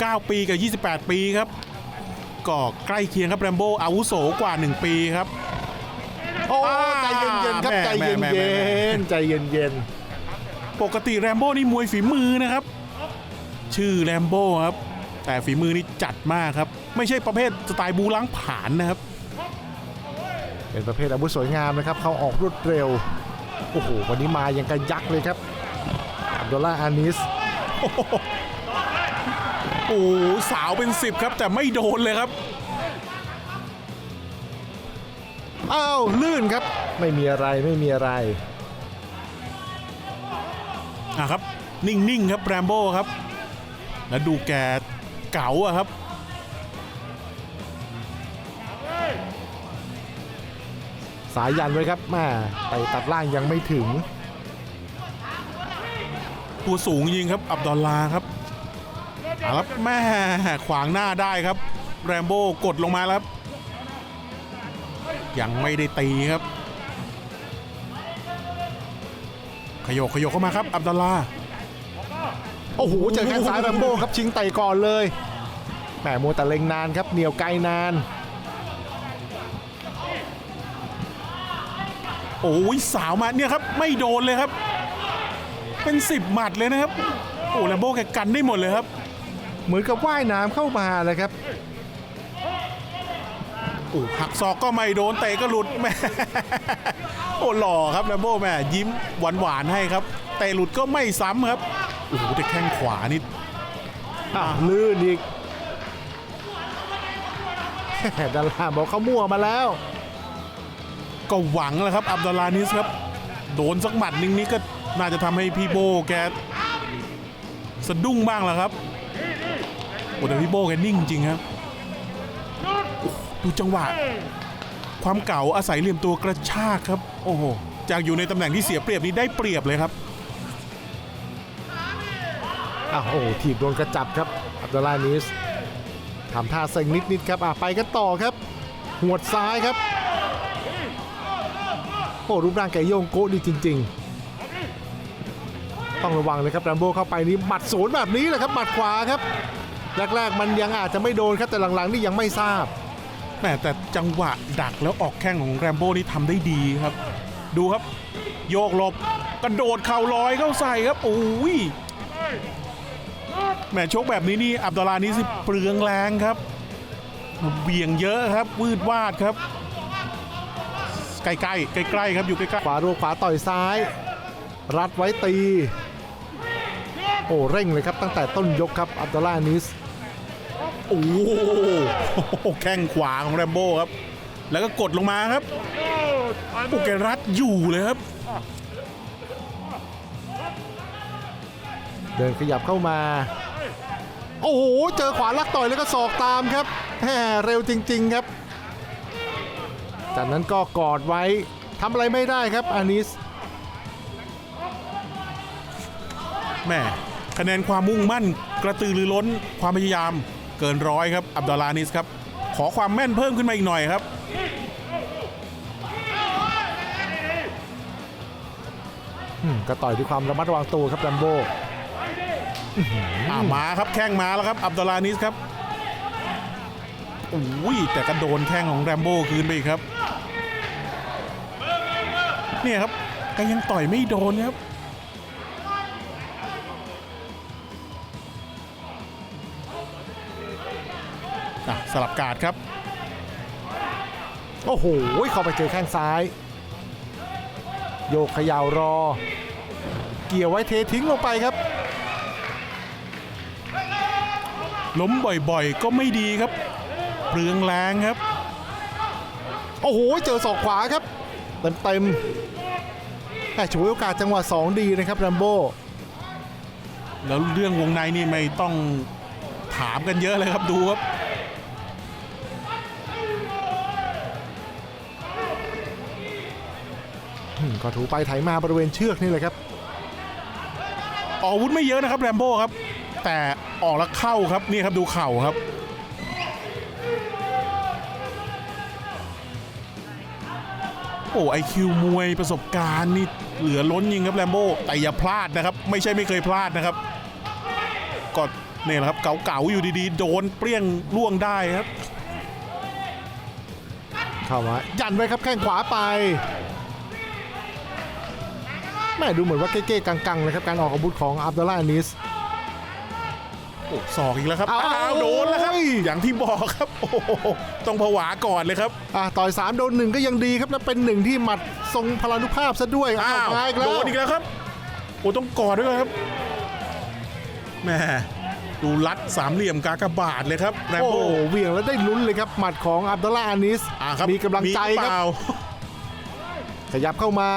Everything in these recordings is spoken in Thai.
19 ปีกับ 28 ปีครับ ก็ใกล้เคียงครับแรมโบ้อาวุโสกว่า 1 ปีครับ โอ้อ่าใจเย็นๆครับแม่ใจเย็นแม่เแม่แม่ย็นใจเย็นเย็นปกติแรมโบ้นี่มวยฝีมือนะครับ ชื่อแรมโบ้ครับ แต่ฝีมือนี่จัดมากครับ ไม่ใช่ประเภทสไตล์บูล้างผลาญนะครับ ๆเป็นประเภทอาวุธสวยงามนะครับ เข้าออกรวดเร็วโอ้โหวันนี้มาอย่างกันยักษ์เลยครับอับดุลลาห์อานิสโอ้โห โอ้โหสาวเป็นสิบครับ แต่ไม่โดนเลยครับอ้าวลื่นครับ ไม่มีอะไรไม่มีอะไรอะครับ นิ่ง ๆ ครับแรมโบ้ครับ แล้วดูแกเก๋าอะครับ สายยันไว้ครับแม่ไปตัดล่างยังไม่ถึง ตัวสูงจริงครับ อับดอลลาครับ เอาครับแม่ขวางหน้าได้ครับ แรมโบ้กดลงมาแล้วครับ ยังไม่ได้ตีครับ ขยโยกขยโยกเข้ามาครับ อับดอลลา โอ้โห เจอแข้งซ้ายแบมโบ้ครับชิงไต่ก่อนเลย แหมมัวแต่เล็งนานครับ เหนียวไกลนาน โอ้ยสาวมาเนี่ยครับ ไม่โดนเลยครับ เป็นสิบหมัดเลยนะครับ โอ้แรมโบ้แกกันได้หมดเลยครับ เหมือนกับว่ายน้ำเข้ามาเลยครับโอ้หักศอกก็ไม่โดนเตะก็หลุดแม่โอ้หล่อครับแรมโบ้แม่ยิ้มหวานหวานๆให้ครับเตะหลุดก็ไม่ซ้ำครับโอ้โหแต่แข้งขวานี่อะลื่นอีกดาราบอกเขามั่วมาแล้ว ก็หวังแหล้วครับอับดุลลานิสครับ โดนสักหมัดนึงนี้ก็น่าจะทำให้พี่โบแกสะดุ้งบ้างแหล้วครับ โอ้แต่พี่โบแกนิ่งจริงครับดูจังหวะ ความเก่าอาศัยเหลี่ยมตัวกระชากครับ โอ้โห จากอยู่ในตำแหน่งที่เสียเปรียบนี้ได้เปรียบเลยครับอ้าวโอ้โหถีบโดนกระจับครับ อับดุลลานิสทำท่าเซ็งนิดๆครับอะไปกันต่อครับ หัวดซ้ายครับ โอ้รูปร่างแกโยงโก้ดีจริง ๆ ต้องระวังเลยครับแรมโบ้เข้าไปนี้หมัดสวนแบบนี้แหละครับหมัดขวาครับ แรก ๆ มันยังอาจจะไม่โดนครับแต่หลังๆนี่ยังไม่ทราบแหมแต่จังหวะดักแล้วออกแข้งของแรมโบ้นี่ทำได้ดีครับ ดูครับ โยกหลบกระโดดเข่าลอยเข้าใส่ครับโอ้ยแหมชกแบบนี้นี่อับดุลลานี่สิเปลืองแรงครับเบี่ยงเยอะครับวืดวาดครับ ใกล้ๆใกล้ๆครับอยู่ใกล้ๆขวาโรขวาต่อยซ้าย รัดไว้ตี โอ้เร่งเลยครับตั้งแต่ต้นยกครับอับดุลลาห์นิส โอ้โหแข้งขวาของแรมโบ้ครับ แล้วก็กดลงมาครับโอ้แกรัดอยู่เลยครับ เดินขยับเข้ามา โอ้โห เจอขวาลักต่อยแล้วก็ศอกตามครับแหมเร็วจริง ๆครับ จากนั้นก็กอดไว้ทำอะไรไม่ได้ครับอานิสแม่คะแนนความมุ่งมั่นกระตือรือร้นความพยายาม เกินร้อยครับ อับดุลลานิสครับ ขอความแม่นเพิ่มขึ้นมาอีกหน่อยครับอืมก็ต่อยด้วยความระมัดระวังตัวครับแรมโบ้อ่ามาครับแข้งมาแล้วครับ อับดุลลานิสครับโอ้ยแต่ก็โดนแข้งของแรมโบ้คืนไปอีกครับ เนี่ยครับก็ยังต่อยไม่โดนครับ สลับการ์ดครับ โอ้โห เข้าไปเจอแข้งซ้าย โยกเขย่ารอ เกี่ยวไว้เททิ้งลงไปครับ ล้มบ่อยๆ ก็ไม่ดีครับ เปลืองแรงครับ โอ้โห เจอศอกขวาครับ เต็มเต็มๆแต่ฉวยโอกาสจังหวะ 2 ดีนะครับแรมโบ้แล้วเรื่องวงในนี่ไม่ต้องถามกันเยอะเลยครับดูครับ ก็ถูไปไถมาบริเวณเชือกนี่แหละครับ ออกอาวุธไม่เยอะนะครับแรมโบ้ครับ แต่ออกแล้วเข้าครับนี่ครับดูเข่าครับโอ้ไอคิวมวยประสบการณ์นี่เหลือล้นยิงครับแรมโบ้แต่อย่าพลาดนะครับ ไม่ใช่ไม่เคยพลาดนะครับก็นี่แหละครับเก่าๆอยู่ดีๆ โดนเปรี้ยงล่วงได้ครับ เข้ามายันไว้ครับแข้งขวาไป แม่ดูเหมือนว่าเก้ๆกังๆเลยครับการออกอาวุธของอับดุลลาห์อานิสโอ้ศอกอีกแล้วครับเอาอ้าวโดนแล้วครับโอ้ยอย่างที่บอกครับโอ้โหต้องผวาก่อนเลยครับอะต่อย3โดนหนึ่งก็ยังดีครับแล้วเป็นหนึ่งที่หมัดทรงพลานุภาพซะด้วยอ้าวมาอีกแล้วโดนอีกแล้วครับโอ้ต้องกอดด้วยครับแหม่ดูรัดสามเหลี่ยมกากบาทเลยครับแรมโอ้โบ้เหวี่ยงแล้วได้ลุ้นเลยครับหมัดของอับดุลลาห์อานิสอ่าครับมีกำลังใจมีหอคเปรับล่าขยับเข้ามา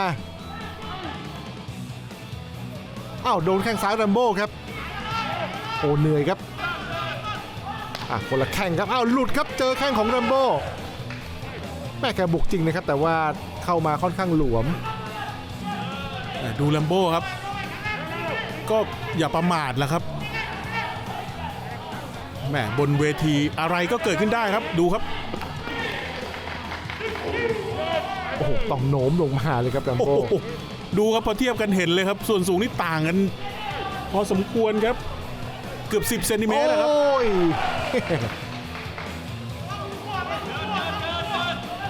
อ้าวโดนแข้งซ้ายแรมโบ้ครับ โอ้เหนื่อยครับอะคนละแข้งครับอ้าวหลุดครับเจอแข้งของแรมโบ้แม่แกบุกจริงนะครับ แต่ว่าเข้ามาค่อนข้างหลวมแหม่ดูแรมโบ้ครับ ก็อย่าประมาทแล้วครับแหม่บนเวทีอะไรก็เกิดขึ้นได้ครับดูครับโอ้โหต้องโน้มลงมาเลยครับแรมโอ้โบ้โห ดูครับพอเทียบกันเห็นเลยครับ ส่วนสูงนี่ต่างกัน พอสมควรครับ เกือบ 10เซนติเมตรนะครับ โอ้ย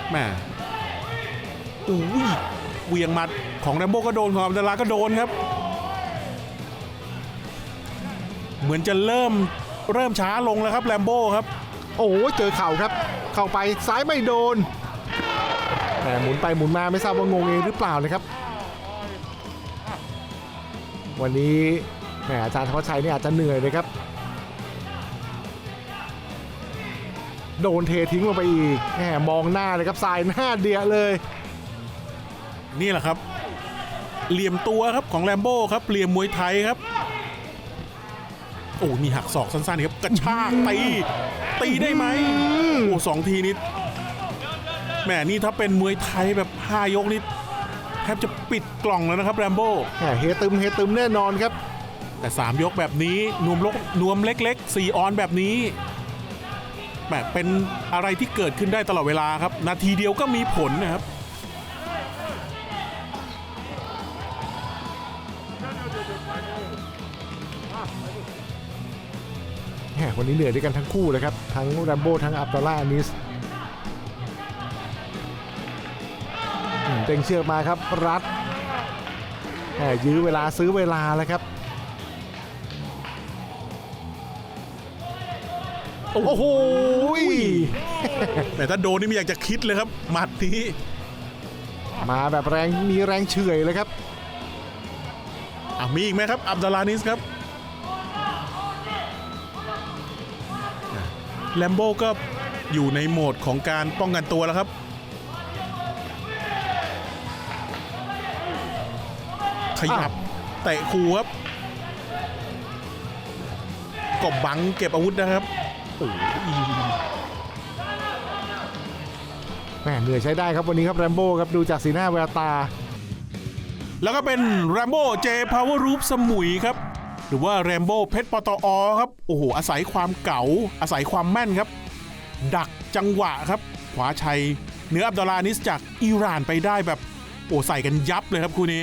แหม่อุ้ยเหวียงหมัดของแรมโบ้ก็โดนของอับดาลาก็โดนครับ เหมือนจะเริ่มเริ่มช้าลงแล้วครับแรมโบ้ครับ โอ้ยเจอเข่าครับ เข้าไปซ้ายไม่โดนแต่หมุนไปหมุนมาไม่ทราบว่างงเองหรือเปล่านะครับ วันนี้แหมอาจารย์ธวัชชัยนี่อาจจะเหนื่อยเลยครับ โดนเททิ้งลงไปอีกแหมมองหน้าเลยครับสายหน้าเดียเลย นี่แหละครับ เหลี่ยมตัวครับของแรมโบ้ครับเหลี่ยมมวยไทยครับ โอ้มีหักศอกสั้นๆครับกระชากตีตีได้ไหมโอ้สองทีนี้แหมนี่ถ้าเป็นมวยไทยแบบห้ายกนี่ แทบจะปิดกล่องแล้วนะครับแรมโบ้แหมเฮตึมเฮตึมแน่นอนครับ แต่ 3 ยกแบบนี้นวมลกนวมเล็กๆ4ออนแบบนี้แหมเป็นอะไรที่เกิดขึ้นได้ตลอดเวลาครับ นาทีเดียวก็มีผลนะครับแหมวันนี้เหนื่อยด้วยกันทั้งคู่เลยครับ ทั้งแรมโบ้ทั้งอับดุลลาห์อานิส เต็งเชือกมาครับรัดแหมยื้อเวลาซื้อเวลาแล้วครับ โอ้โหแต่ถ้าโดนนี่ไม่อยากจะคิดเลยครับ หมัดนี้ มาแบบแรงมีแรงเฉื่อยเลยครับอะมีอีกไหมครับ อับดาลานิสครับแลมโบ้ก็อยู่ในโหมดของการป้องกันตัวแล้วครับ ขยับอ้าวเตะคูครับกบบังเก็บอาวุธนะครับโอ้ยแหมเหนื่อยใช้ได้ครับวันนี้ครับแรมโบ้ครับดูจากสีหน้าแววตา แล้วก็เป็นแรมโบ้เจพาวเวอร์รูปสมุยครับ หรือว่าแรมโบ้เพชรปตอครับ โอ้โห อาศัยความเก๋าอาศัยความแม่นครับ ดักจังหวะครับ ขวาชัยเหนืออับดุลลานิสจากอิหร่านไปได้แบบ โอ้ใส่กันยับเลยครับคู่นี้